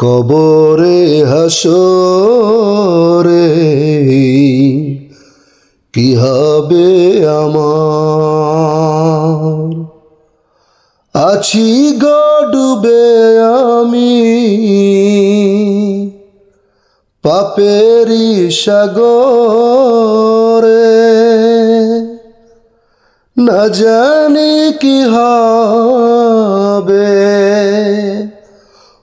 কবরে হাসরে কি হবে আমার? আছি গো ডুবে আমি পাপেরি সাগরে। না জানি কি হবে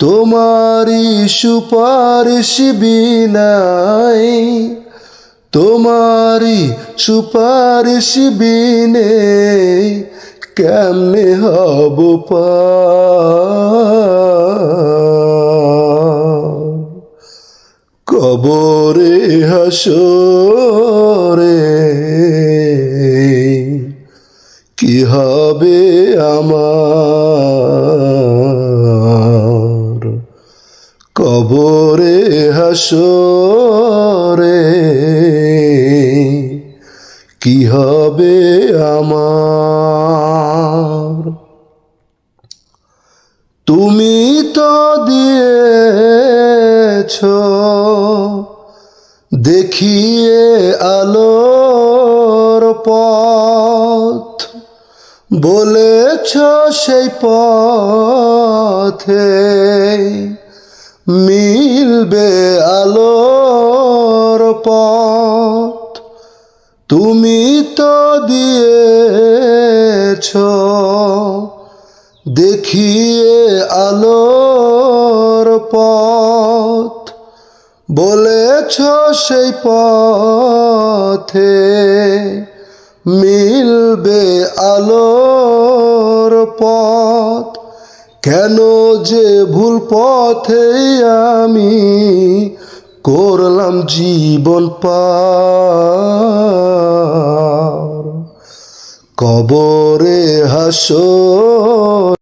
তোমারি সুপারিশ বিনাই তোমারি সুপারিশ বিনে কেমনে হব? কবরে হাসরে কি হবে আমার কবরে হাসরে কি হবে আমার? তুমি তো দিয়েছ দেখিয়ে আলোর পথ বলেছ সেই পথে মিলবে আলোর পথ। তুমি তো দিয়েছ, দেখিয়ে আলোর পথ। বলেছ সেই পথে মিলবে আলোর পথ। কেন যে ভুল পথে আমি করলাম জীবন পার। কবরে হাসো